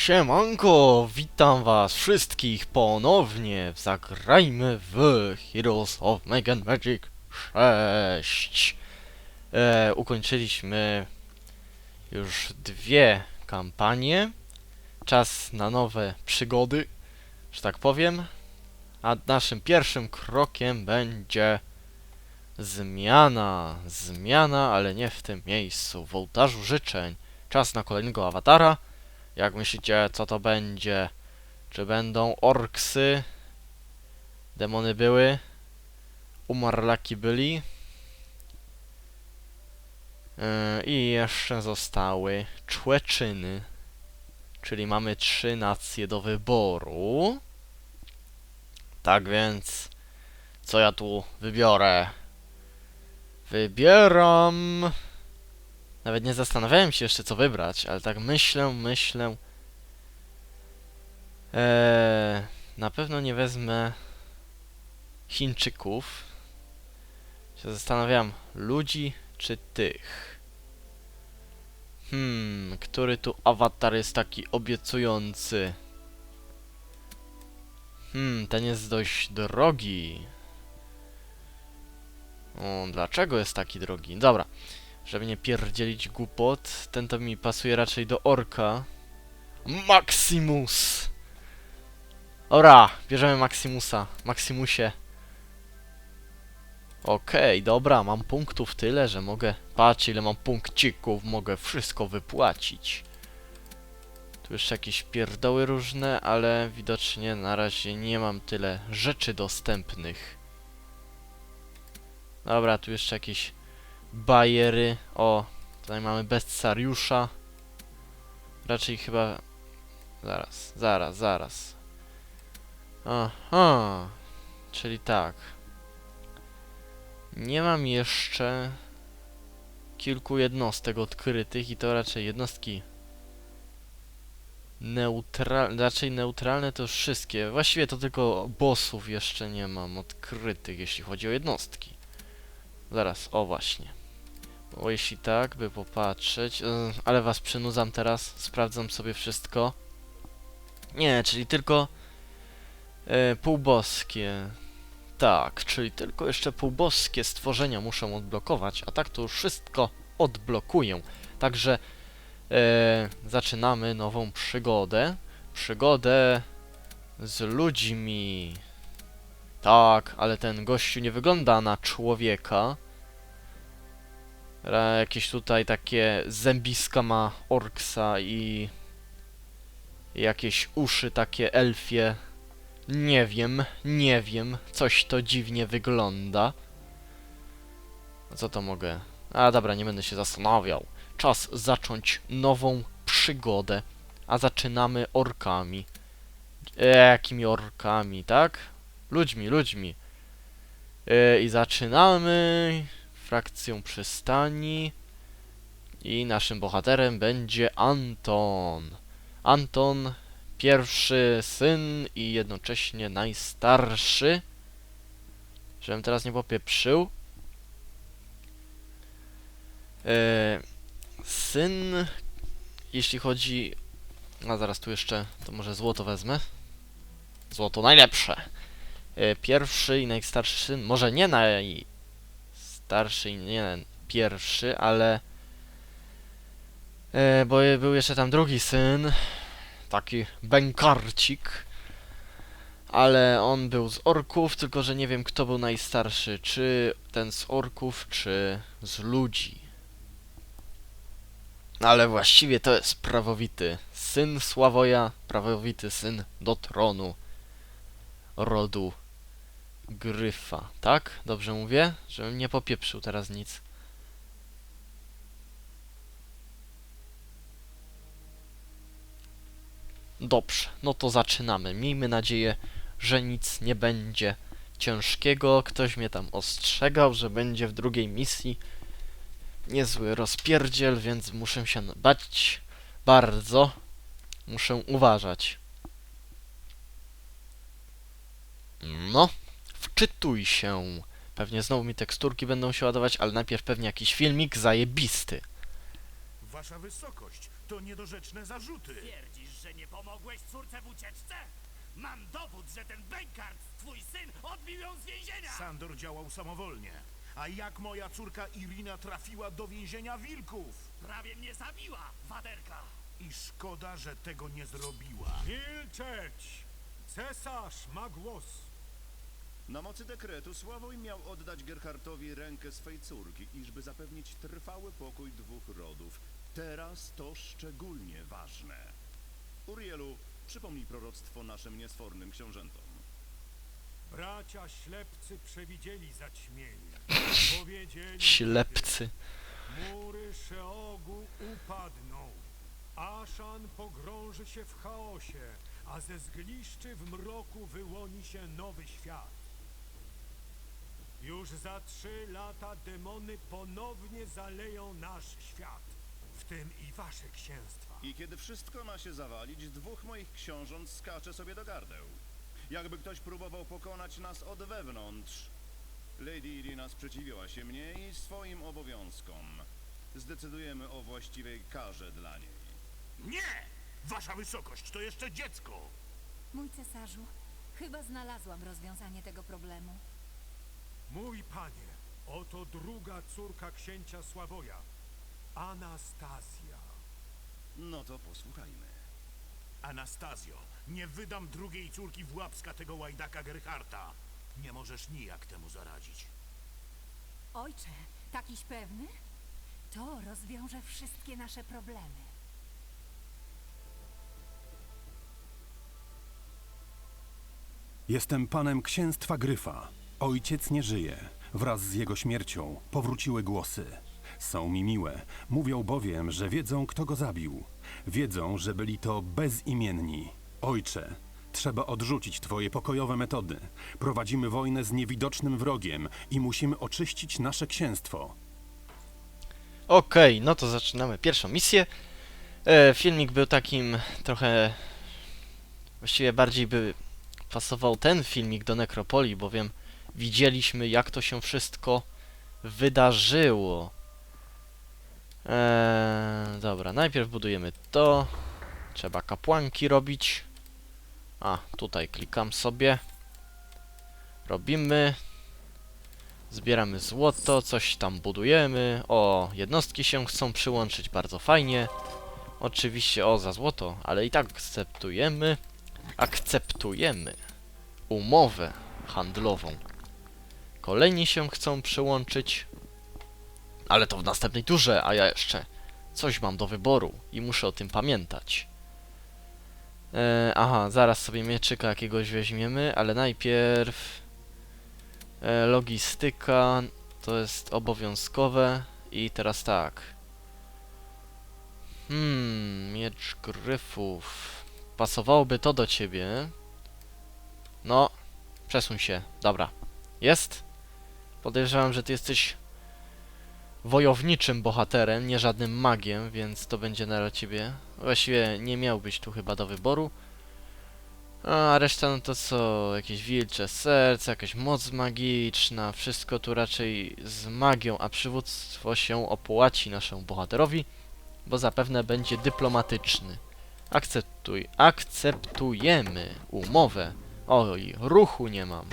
Siemanko, witam was wszystkich ponownie w Zagrajmy w Heroes of and Magic 6. E, ukończyliśmy już dwie kampanie. Czas na nowe przygody, że tak powiem. A naszym pierwszym krokiem będzie zmiana. Zmiana, ale nie w tym miejscu. W ołtarzu życzeń. Czas na kolejnego awatara. Jak myślicie, co to będzie? Czy będą orksy? Demony były? Umarlaki byli? Yy, I jeszcze zostały człeczyny. Czyli mamy trzy nacje do wyboru. Tak więc, co ja tu wybiorę? Wybieram... Nawet nie zastanawiałem się jeszcze co wybrać, ale tak myślę, myślę. Eee, na pewno nie wezmę Chińczyków. Się zastanawiam, ludzi czy tych? Hmm, który tu awatar jest taki obiecujący? Hmm, ten jest dość drogi. O, dlaczego jest taki drogi? Dobra. Żeby nie pierdzielić głupot, ten to mi pasuje raczej do orka. Maximus! Dobra, bierzemy Maximusa. Maximusie. Okej, dobra, mam punktów tyle, że mogę... Patrz ile mam punkcików, mogę wszystko wypłacić. Tu jeszcze jakieś pierdoły różne, ale widocznie na razie nie mam tyle rzeczy dostępnych. Dobra, tu jeszcze jakieś bajery. O, tutaj mamy Bessariusza. Raczej chyba... Zaraz, zaraz, zaraz. Aha, czyli tak. Nie mam jeszcze kilku jednostek odkrytych i to raczej jednostki neutralne, raczej neutralne to wszystkie. Właściwie to tylko bossów jeszcze nie mam odkrytych, jeśli chodzi o jednostki. Zaraz, o właśnie. Bo jeśli tak, by popatrzeć, e, ale was przynudzam teraz, sprawdzam sobie wszystko. Nie, czyli tylko e, półboskie. Tak, czyli tylko jeszcze półboskie stworzenia muszę odblokować, a tak to już wszystko odblokuję. Także e, zaczynamy nową przygodę. Przygodę z ludźmi. Tak, ale ten gościu nie wygląda na człowieka. Jakieś tutaj takie zębiska ma orksa i jakieś uszy takie elfie. Nie wiem, nie wiem. Coś to dziwnie wygląda. A Co to mogę? A dobra, nie będę się zastanawiał. Czas zacząć nową przygodę. A zaczynamy orkami. Jakimi orkami, tak? Ludźmi, ludźmi. E, I zaczynamy frakcją przystani. I naszym bohaterem będzie Anton. Anton, pierwszy syn i jednocześnie najstarszy. Żebym teraz nie popieprzył. E, syn, jeśli chodzi... A zaraz tu jeszcze, to może złoto wezmę. Złoto najlepsze. E, pierwszy i najstarszy syn, może nie najstarszy i nie pierwszy, ale... E, bo był jeszcze tam drugi syn, taki bękarcik, ale on był z orków, tylko że nie wiem kto był najstarszy, czy ten z orków, czy z ludzi. Ale właściwie to jest prawowity syn Sławoja, prawowity syn do tronu rodu Gryfa, tak? Dobrze mówię? Żebym nie popieprzył teraz nic. Dobrze, no to zaczynamy. Miejmy nadzieję, że nic nie będzie ciężkiego. Ktoś mnie tam ostrzegał, że będzie w drugiej misji niezły rozpierdziel, więc muszę się bać bardzo. Muszę uważać. No, wczytuj się. Pewnie znowu mi teksturki będą się ładować, ale najpierw pewnie jakiś filmik zajebisty. Wasza wysokość, to niedorzeczne zarzuty. Twierdzisz, że nie pomogłeś córce w ucieczce? Mam dowód, że ten Benkart, twój syn, odbił ją z więzienia! Sandor działał samowolnie. A jak moja córka Irina trafiła do więzienia wilków? Prawie mnie zabiła, waderka! I szkoda, że tego nie zrobiła. Milczeć! Cesarz ma głos. Na mocy dekretu Sławoj miał oddać Gerhartowi rękę swej córki, iżby zapewnić trwały pokój dwóch rodów. Teraz to szczególnie ważne. Urielu, przypomnij proroctwo naszym niesfornym książętom. Bracia ślepcy przewidzieli zaćmienie. Powiedzieli, Ślepcy. mury Szeogu upadną. Aszan pogrąży się w chaosie, a ze zgliszczy w mroku wyłoni się nowy świat. Już za trzy lata demony ponownie zaleją nasz świat, w tym i wasze księstwa. I kiedy wszystko ma się zawalić, dwóch moich książąt skacze sobie do gardeł. Jakby ktoś próbował pokonać nas od wewnątrz. Lady Irina sprzeciwiła się mnie i swoim obowiązkom. Zdecydujemy o właściwej karze dla niej. Nie! Wasza wysokość, to jeszcze dziecko! Mój cesarzu, chyba znalazłam rozwiązanie tego problemu. Mój panie, oto druga córka księcia Sławoja, Anastazja. No to posłuchajmy. Anastazjo, nie wydam drugiej córki w łapska tego łajdaka Gerharta. Nie możesz nijak temu zaradzić. Ojcze, takiś pewny? To rozwiąże wszystkie nasze problemy. Jestem panem księstwa Gryfa. Ojciec nie żyje. Wraz z jego śmiercią powróciły głosy. Są mi miłe. Mówią bowiem, że wiedzą, kto go zabił. Wiedzą, że byli to bezimienni. Ojcze, trzeba odrzucić twoje pokojowe metody. Prowadzimy wojnę z niewidocznym wrogiem i musimy oczyścić nasze księstwo. Okej, no to zaczynamy pierwszą misję. E, filmik był takim trochę... Właściwie bardziej by pasował ten filmik do Nekropolii, bowiem widzieliśmy jak to się wszystko wydarzyło. Eee, dobra, najpierw budujemy to. Trzeba kapłanki robić. A, tutaj klikam sobie. Robimy. Zbieramy złoto, coś tam budujemy. O, jednostki się chcą przyłączyć, bardzo fajnie. Oczywiście, o, za złoto, ale i tak akceptujemy. Akceptujemy umowę handlową. Kolejni się chcą przyłączyć, ale to w następnej turze, a ja jeszcze coś mam do wyboru i muszę o tym pamiętać. E, aha, zaraz sobie mieczyka jakiegoś weźmiemy, ale najpierw e, logistyka to jest obowiązkowe i teraz tak. Hmm, miecz gryfów. Pasowałoby to do ciebie. No, przesuń się. Dobra. Jest? Podejrzewam, że ty jesteś wojowniczym bohaterem, nie żadnym magiem, więc to będzie dla ciebie. Właściwie nie miałbyś tu chyba do wyboru. A reszta no to co? Jakieś wilcze serce, jakaś moc magiczna, wszystko tu raczej z magią, a przywództwo się opłaci naszemu bohaterowi, bo zapewne będzie dyplomatyczny. Akceptuj, akceptujemy umowę. Oj, ruchu nie mam.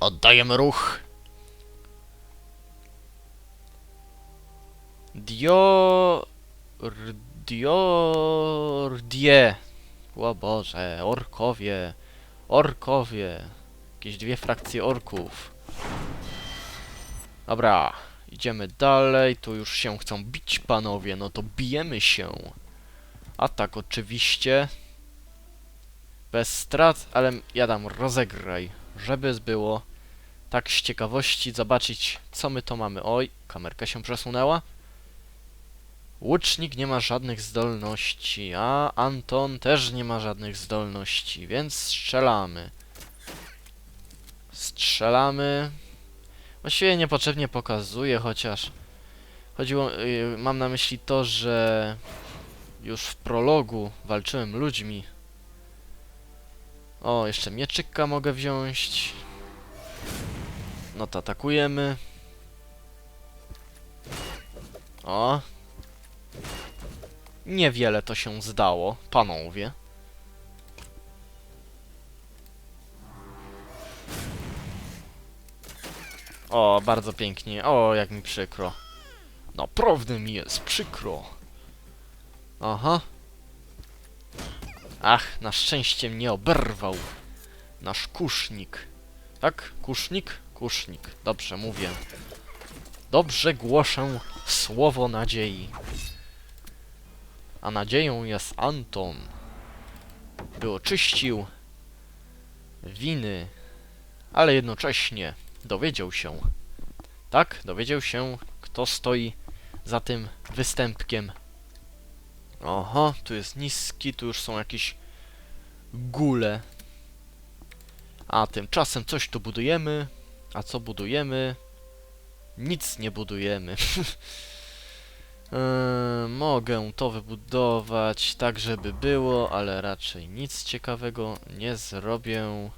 Oddajemy ruch. Dio... r- Diordie. O Boże, orkowie. Orkowie. Jakieś dwie frakcje orków. Dobra, idziemy dalej. Tu już się chcą bić panowie, no to bijemy się. A tak oczywiście. Bez strat, ale ja dam rozegraj, żeby było tak z ciekawości zobaczyć, co my to mamy. Oj, kamerka się przesunęła. Łucznik nie ma żadnych zdolności, a Anton też nie ma żadnych zdolności, więc strzelamy. Strzelamy. Właściwie niepotrzebnie pokazuję, chociaż chodziło, yy, mam na myśli to, że już w prologu walczyłem ludźmi. O, jeszcze mieczyka mogę wziąć. No to atakujemy. O, Niewiele to się zdało, panowie. O, bardzo pięknie. O, jak mi przykro. Naprawdę mi jest przykro. Aha. Ach, na szczęście mnie oberwał. Nasz kusznik. Tak? Kusznik? Kusznik. Dobrze mówię. Dobrze głoszę słowo nadziei. A nadzieją jest Anton. By oczyścił winy, ale jednocześnie dowiedział się. Tak? Dowiedział się, kto stoi za tym występkiem. Oho, tu jest niski, tu już są jakieś gule. A tymczasem coś tu budujemy. A co budujemy? Nic nie budujemy. Eee, mogę to wybudować tak, żeby było, ale raczej nic ciekawego nie zrobię.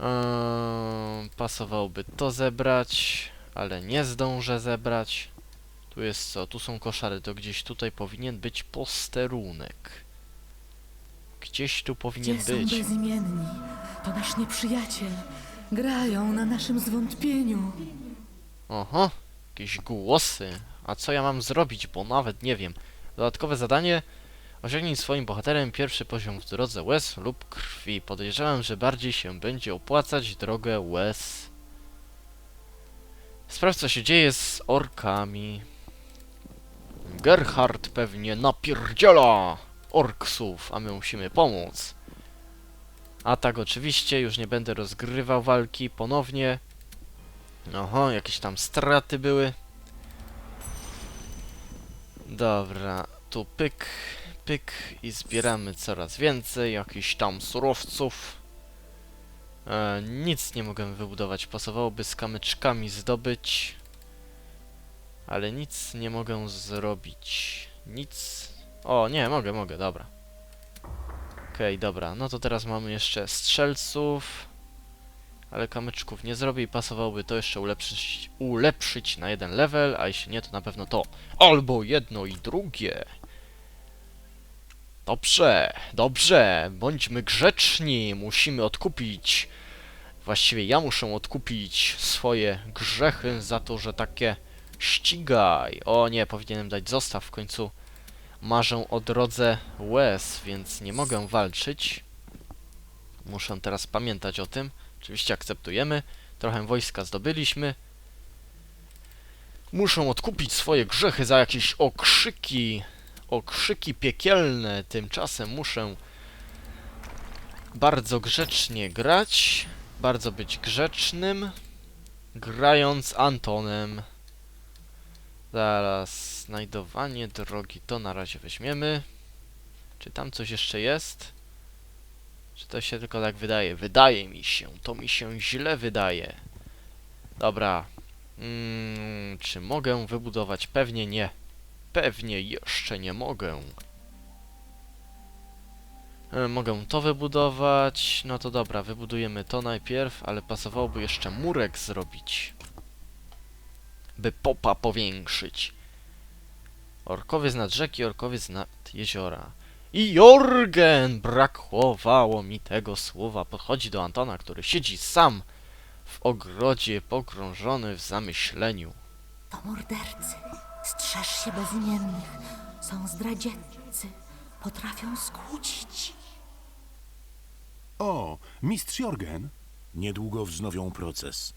Eee, pasowałoby to zebrać, ale nie zdążę zebrać. Tu jest co? Tu są koszary, to gdzieś tutaj powinien być posterunek. Gdzieś tu powinien Gdzie są być. bezimienni? To nasz nieprzyjaciel. Grają na naszym zwątpieniu. Oho, jakieś głosy. A co ja mam zrobić, bo nawet nie wiem. Dodatkowe zadanie. Osiągnij swoim bohaterem pierwszy poziom w drodze łez lub krwi. Podejrzewam, że bardziej się będzie opłacać drogę łez. Sprawdź, co się dzieje z orkami. Gerhard pewnie napierdziela orksów, a my musimy pomóc. A tak, oczywiście, już nie będę rozgrywał walki ponownie. Oho, jakieś tam straty były. Dobra, tu pyk, pyk i zbieramy coraz więcej jakichś tam surowców. E, nic nie mogę wybudować, pasowałoby z kamyczkami zdobyć. Ale nic nie mogę zrobić. Nic. O, nie, mogę, mogę, dobra. Okej, dobra, no to teraz mamy jeszcze strzelców. Ale kamyczków nie zrobię i pasowałoby to jeszcze ulepszyć, ulepszyć na jeden level, a jeśli nie, to na pewno to. Albo jedno i drugie. Dobrze, dobrze, bądźmy grzeczni, musimy odkupić. Właściwie ja muszę odkupić swoje grzechy za to, że takie ścigaj. O nie, powinienem dać zostaw w końcu. Marzę o drodze łez, więc nie mogę walczyć. Muszę teraz pamiętać o tym. Oczywiście akceptujemy. Trochę wojska zdobyliśmy. Muszę odkupić swoje grzechy za jakieś okrzyki. Okrzyki piekielne. Tymczasem muszę bardzo grzecznie grać. Bardzo być grzecznym. Grając Antonem. Zaraz. Znajdowanie drogi. To na razie weźmiemy. Czy tam coś jeszcze jest? Czy to się tylko tak wydaje? Wydaje mi się. To mi się źle wydaje. Dobra. Mm, czy mogę wybudować? Pewnie nie. Pewnie jeszcze nie mogę. E, mogę to wybudować. No to dobra, wybudujemy to najpierw, ale pasowałoby jeszcze murek zrobić. By popa powiększyć. Orkowiec nad rzeki, orkowiec nad jeziora. I Jorgen! Brakowało mi tego słowa. Podchodzi do Antona, który siedzi sam w ogrodzie, pogrążony w zamyśleniu. To mordercy. Strzeż się bezimiennych. Są zdradzieccy. Potrafią skłócić. O, mistrz Jorgen. Niedługo wznowią proces.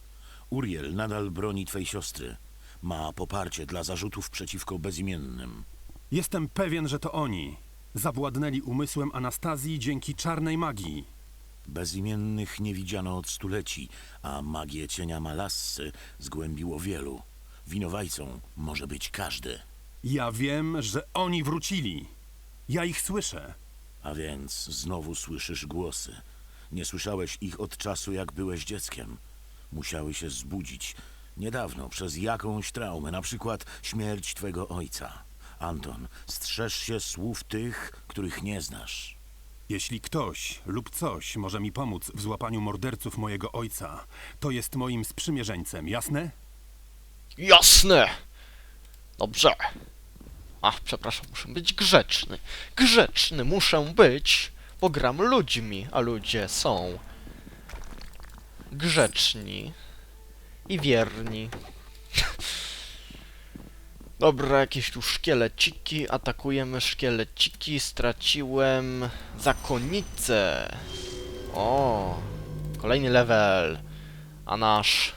Uriel nadal broni twej siostry. Ma poparcie dla zarzutów przeciwko bezimiennym. Jestem pewien, że to oni. Zawładnęli umysłem Anastazji dzięki czarnej magii. Bezimiennych nie widziano od stuleci, a magię cienia Malassy zgłębiło wielu. Winowajcą może być każdy. Ja wiem, że oni wrócili. Ja ich słyszę. A więc znowu słyszysz głosy. Nie słyszałeś ich od czasu, jak byłeś dzieckiem. Musiały się zbudzić. Niedawno, przez jakąś traumę, na przykład śmierć twego ojca. Anton, strzeż się słów tych, których nie znasz. Jeśli ktoś lub coś może mi pomóc w złapaniu morderców mojego ojca, to jest moim sprzymierzeńcem, jasne? Jasne! Dobrze. Ach, przepraszam, muszę być grzeczny. Grzeczny muszę być, bo gram ludźmi, a ludzie są grzeczni i wierni. Dobra, jakieś tu szkieleciki. Atakujemy szkieleciki. Straciłem zakonnicę. O, kolejny level. A nasz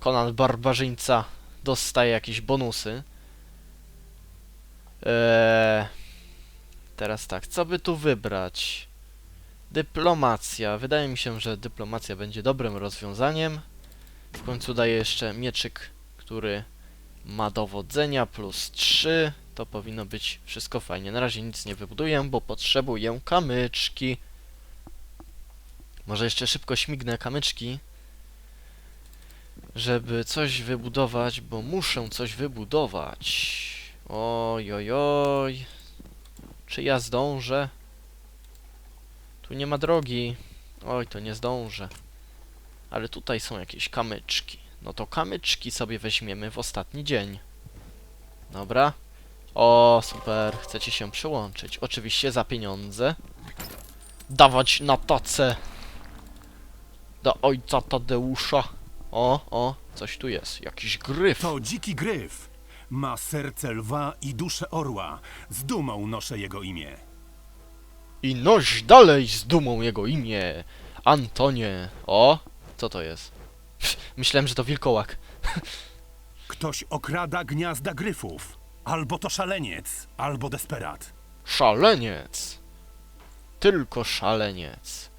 Conan Barbarzyńca dostaje jakieś bonusy. Eee, teraz tak, co by tu wybrać? Dyplomacja. Wydaje mi się, że dyplomacja będzie dobrym rozwiązaniem. W końcu daje jeszcze mieczyk, który ma dowodzenia plus 3. To powinno być wszystko fajnie. Na razie nic nie wybuduję, bo potrzebuję kamyczki. Może jeszcze szybko śmignę kamyczki, żeby coś wybudować, bo muszę coś wybudować. Oj, oj, oj. Czy ja zdążę? Tu nie ma drogi. Oj, to nie zdążę. Ale tutaj są jakieś kamyczki. No to kamyczki sobie weźmiemy w ostatni dzień. Dobra. O, super. Chcecie się przyłączyć. Oczywiście za pieniądze. Dawać na tacę. Do ojca Tadeusza. O, o, coś tu jest. Jakiś gryf. To dziki gryf. Ma serce lwa i duszę orła. Z dumą noszę jego imię. I noś dalej z dumą jego imię. Antonie. O, co to jest? Myślałem, że to wilkołak. Ktoś okrada gniazda gryfów. Albo to szaleniec, albo desperat. Szaleniec. Tylko szaleniec.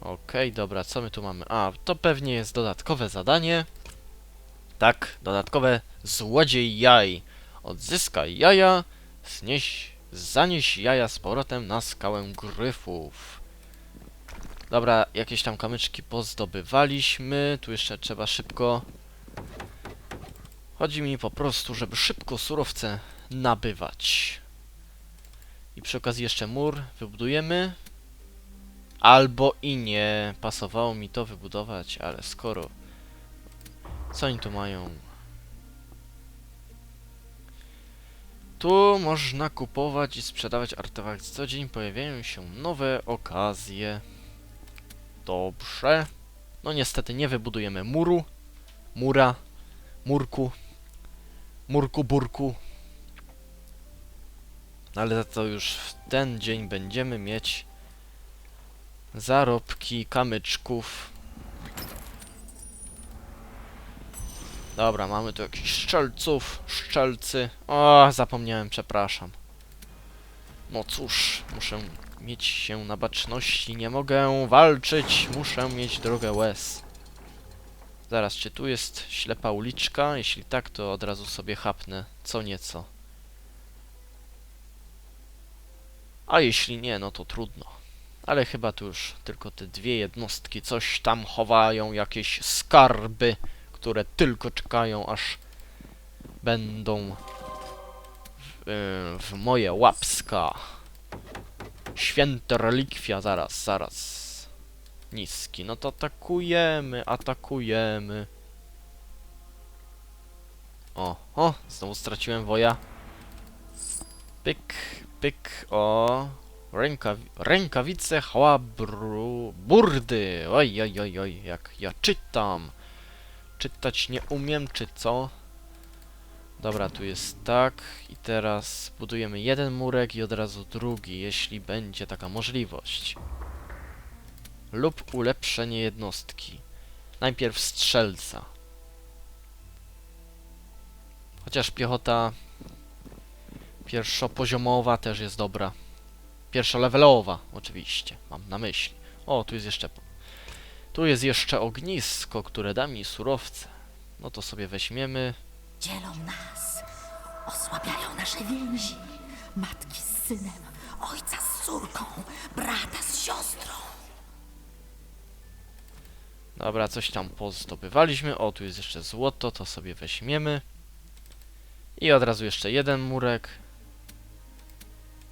Okej, dobra, co my tu mamy? A, to pewnie jest dodatkowe zadanie. Tak, dodatkowe złodziej jaj. Odzyskaj jaja, znieś, zanieś jaja z powrotem na skałę gryfów. Dobra, jakieś tam kamyczki pozdobywaliśmy. Tu jeszcze trzeba szybko... Chodzi mi po prostu, żeby szybko surowce nabywać. I przy okazji jeszcze mur wybudujemy. Albo i nie. Pasowało mi to wybudować, ale skoro... Co oni tu mają? Tu można kupować i sprzedawać artefakt. Co dzień pojawiają się nowe okazje. Dobrze. No niestety nie wybudujemy muru. Mura. Murku. Murku, burku. Ale za to już w ten dzień będziemy mieć zarobki kamyczków. Dobra, mamy tu jakichś szczelców, szczelcy. O, zapomniałem, przepraszam. No cóż, muszę mieć się na baczności, nie mogę walczyć, muszę mieć drogę łez. Zaraz, czy tu jest ślepa uliczka? Jeśli tak, to od razu sobie chapnę co nieco. A jeśli nie, no to trudno. Ale chyba tu już tylko te dwie jednostki coś tam chowają, jakieś skarby, które tylko czekają, aż będą w, yy, w moje łapska. Święte relikwia, zaraz, zaraz. Niski, no to atakujemy, atakujemy. O, o, znowu straciłem woja. Pyk, pyk, o. Rękaw rękawice chłabru... burdy. Oj, oj, oj, oj, jak ja czytam. Czytać nie umiem, czy co? Dobra, tu jest tak. I teraz budujemy jeden murek i od razu drugi, jeśli będzie taka możliwość. Lub ulepszenie jednostki. Najpierw strzelca. Chociaż piechota pierwszopoziomowa też jest dobra. Pierwszolevelowa, oczywiście, mam na myśli. O, tu jest jeszcze... Tu jest jeszcze ognisko, które da mi surowce. No to sobie weźmiemy. Dzielą nas, osłabiają nasze więzi. Matki z synem, ojca z córką, brata z siostrą. Dobra, coś tam pozdobywaliśmy. O, tu jest jeszcze złoto, to sobie weźmiemy. I od razu jeszcze jeden murek.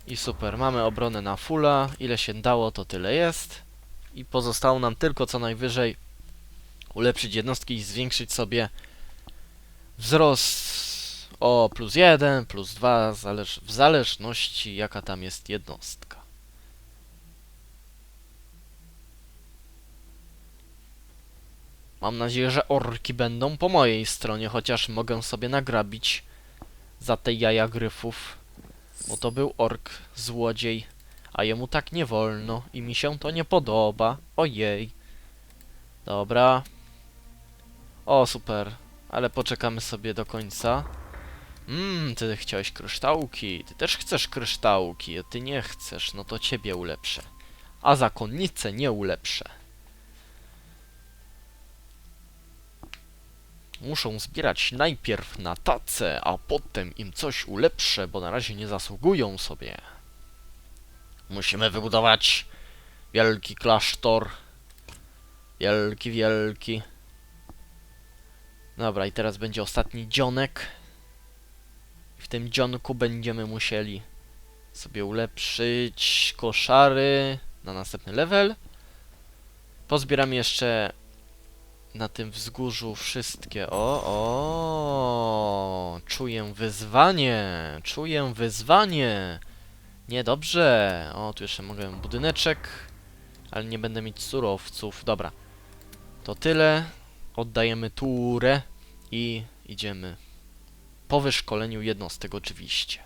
I super, mamy obronę na fulla. Ile się dało, to tyle jest. I pozostało nam tylko co najwyżej ulepszyć jednostki i zwiększyć sobie wzrost o plus jeden, plus dwa, zależ w zależności jaka tam jest jednostka. Mam nadzieję, że orki będą po mojej stronie, chociaż mogę sobie nagrabić za te jaja gryfów. Bo to był ork, złodziej, a jemu tak nie wolno i mi się to nie podoba. Ojej. Dobra. O, super. Ale poczekamy sobie do końca. Mmm, ty chciałeś kryształki. Ty też chcesz kryształki, a ty nie chcesz. No to ciebie ulepszę. A zakonnicę nie ulepszę. Muszą zbierać najpierw na tacę, a potem im coś ulepszę, bo na razie nie zasługują sobie. Musimy wybudować wielki klasztor. Wielki, wielki. Dobra, i teraz będzie ostatni dzionek. W tym dzionku będziemy musieli sobie ulepszyć koszary na następny level. Pozbieramy jeszcze na tym wzgórzu wszystkie. O, o, czuję wyzwanie, czuję wyzwanie. Niedobrze. O, tu jeszcze mogę budyneczek, ale nie będę mieć surowców. Dobra, to tyle. Oddajemy turę i idziemy po wyszkoleniu jednostek oczywiście.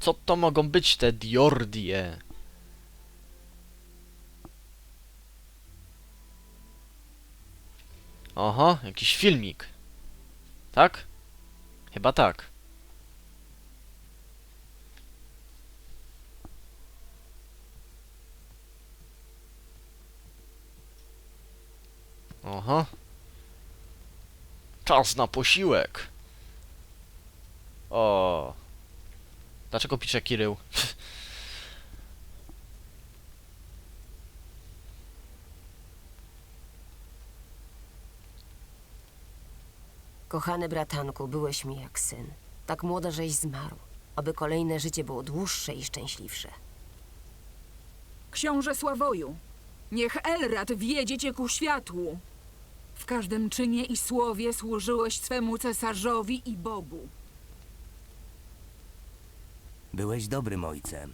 Co to mogą być te diordie? Oho, jakiś filmik. Tak? Chyba tak. Oho. Czas na posiłek. O. Dlaczego pisze Kirył? Kochany bratanku, byłeś mi jak syn. Tak młodo, żeś zmarł. Aby kolejne życie było dłuższe i szczęśliwsze. Książę Sławoju, niech Elrad wiedzie cię ku światłu. W każdym czynie i słowie służyłeś swemu cesarzowi i Bogu. Byłeś dobrym ojcem.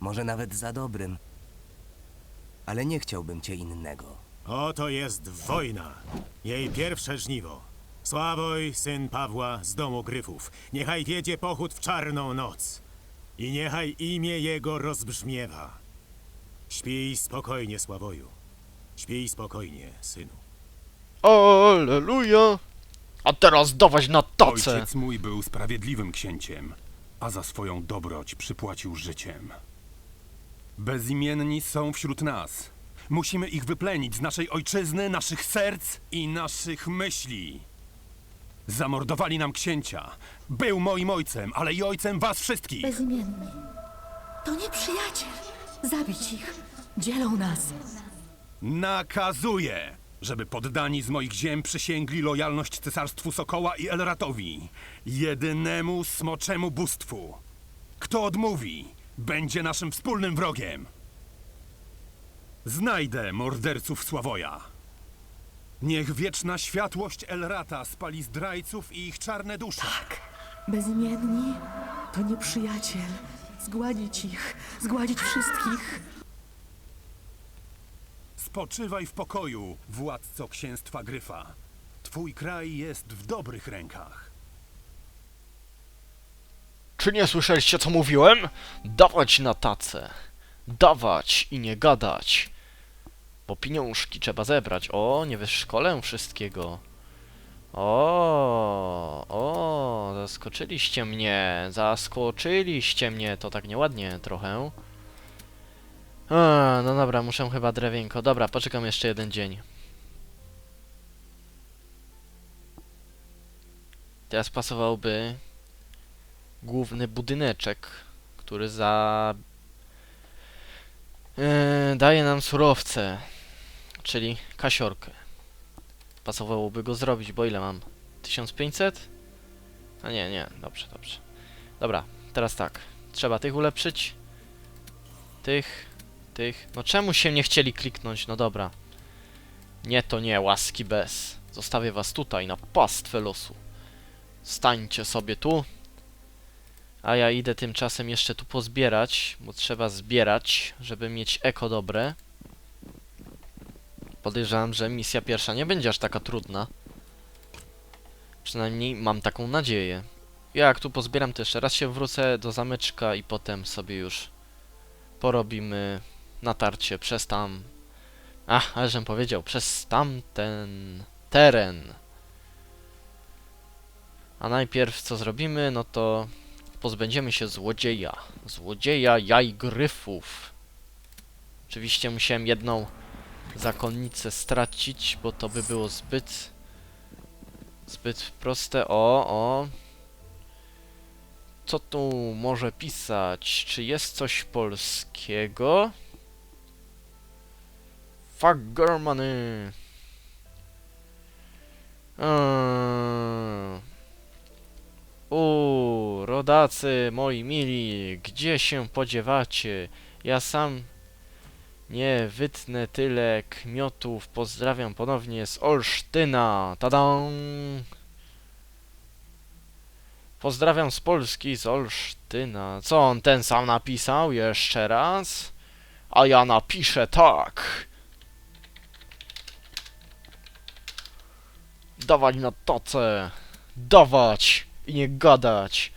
Może nawet za dobrym. Ale nie chciałbym cię innego. Oto jest wojna. Jej pierwsze żniwo. Sławoj, syn Pawła z domu Gryfów. Niechaj wiedzie pochód w czarną noc. I niechaj imię jego rozbrzmiewa. Śpij spokojnie, Sławoju. Śpij spokojnie, synu. Aleluja! A teraz dawać na tacę! Ojciec mój był sprawiedliwym księciem, a za swoją dobroć przypłacił życiem. Bezimienni są wśród nas. Musimy ich wyplenić z naszej ojczyzny, naszych serc i naszych myśli. Zamordowali nam księcia. Był moim ojcem, ale i ojcem was wszystkich. Bezimienni. To nie przyjaciel. Zabić ich. Dzielą nas. Nakazuję, żeby poddani z moich ziem przysięgli lojalność cesarstwu Sokoła i Elratowi, jedynemu smoczemu bóstwu. Kto odmówi, będzie naszym wspólnym wrogiem. Znajdę morderców Sławoja. Niech wieczna światłość Elrata spali zdrajców i ich czarne dusze. Bezimienni to nie przyjaciel. Zgładzić ich. Zgładzić wszystkich. Spoczywaj w pokoju, władco księstwa Gryfa. Twój kraj jest w dobrych rękach. Czy nie słyszeliście co mówiłem? Dawać na tacę. Dawać i nie gadać. Bo pieniążki trzeba zebrać. O, nie wyszkolę wszystkiego. O, o, zaskoczyliście mnie. Zaskoczyliście mnie. To tak nieładnie trochę. A, no dobra, muszę chyba drewienko. Dobra, poczekam jeszcze jeden dzień. Teraz pasowałby główny budyneczek, który za... Yy, daje nam surowce, czyli kasiorkę. Pasowałoby go zrobić, bo ile mam? 1500? A nie, nie, dobrze, dobrze. Dobra, teraz tak. Trzeba tych ulepszyć. Tych, tych. No czemu się nie chcieli kliknąć? No dobra. Nie, to nie, łaski bez. Zostawię was tutaj, na pastwę losu. Stańcie sobie tu. A ja idę tymczasem jeszcze tu pozbierać, bo trzeba zbierać, żeby mieć eko dobre. Podejrzewam, że misja pierwsza nie będzie aż taka trudna. Przynajmniej mam taką nadzieję. Jak tu pozbieram, to jeszcze raz się wrócę do zameczka i potem sobie już porobimy natarcie przez tam... Ach, ale żem powiedział, przez tamten teren. A najpierw co zrobimy, no to pozbędziemy się złodzieja. Złodzieja jaj gryfów. Oczywiście musiałem jedną zakonnicę stracić, bo to by było zbyt... Zbyt proste. O, o. Co tu może pisać? Czy jest coś polskiego? Fuck Germany. Eee. Rodacy moi mili, gdzie się podziewacie? Ja sam nie wytnę tyle kmiotów. Pozdrawiam ponownie z Olsztyna. Tadam! Pozdrawiam z Polski, z Olsztyna. Co on ten sam napisał? Jeszcze raz? A ja napiszę tak. Dawać na tacę. Dawać i nie gadać.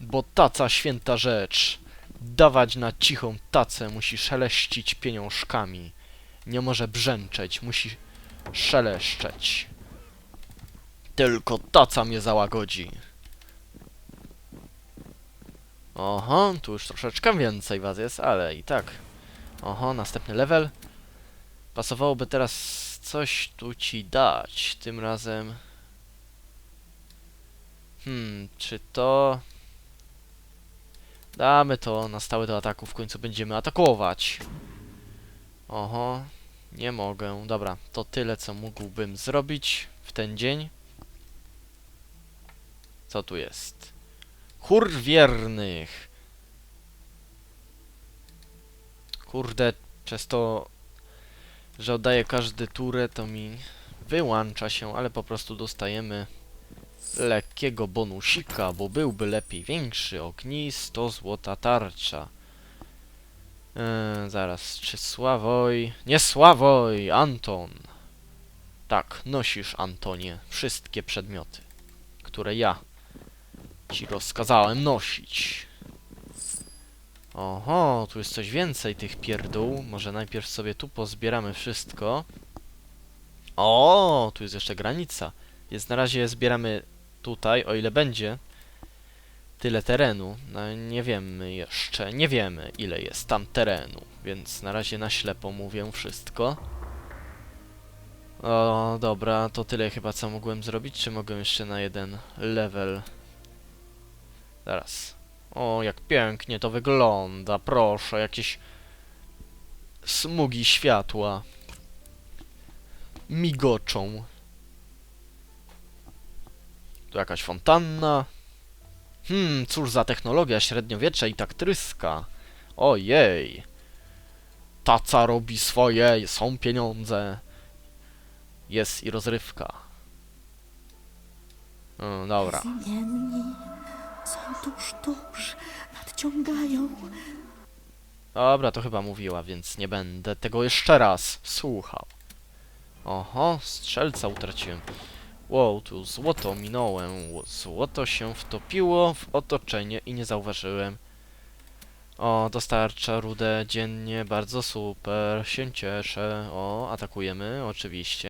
Bo taca święta rzecz. Dawać na cichą tacę musi szeleścić pieniążkami. Nie może brzęczeć, musi szeleszczeć. Tylko taca mnie załagodzi. Oho, tu już troszeczkę więcej was jest, ale i tak. Oho, następny level. Pasowałoby teraz coś tu ci dać. Tym razem... Hmm, czy to... Damy to na stałe do ataku, w końcu będziemy atakować. Oho, nie mogę. Dobra, to tyle, co mógłbym zrobić w ten dzień. Co tu jest? Chór wiernych. Kurde, przez to, że oddaję każdy turę, to mi wyłącza się, ale po prostu dostajemy lekkiego bonusika, bo byłby lepiej większy. Ognisto, złota tarcza. Eee, zaraz, czy Sławoj... Nie Sławoj! Anton! Tak, nosisz, Antonie, wszystkie przedmioty, które ja ci rozkazałem nosić. Oho, tu jest coś więcej tych pierdół. Może najpierw sobie tu pozbieramy wszystko. O, tu jest jeszcze granica. Więc na razie zbieramy tutaj, o ile będzie tyle terenu. No, nie wiemy jeszcze, nie wiemy ile jest tam terenu, więc na razie na ślepo mówię wszystko. O, dobra, to tyle chyba co mogłem zrobić, czy mogę jeszcze na jeden level? Zaraz. O, jak pięknie to wygląda, proszę, jakieś smugi światła migoczą. Tu jakaś fontanna. Hmm, cóż za technologia średniowiecza i tak tryska. Ojej. Taca robi swoje, są pieniądze. Jest i rozrywka. No, dobra. Są tuż, tuż, nadciągają. Dobra, to chyba mówiła, więc nie będę tego jeszcze raz słuchał. Oho, strzelca utraciłem. Wow, tu złoto minąłem. Złoto się wtopiło w otoczenie i nie zauważyłem. O, dostarcza rudę dziennie, bardzo super, się cieszę. O, atakujemy, oczywiście.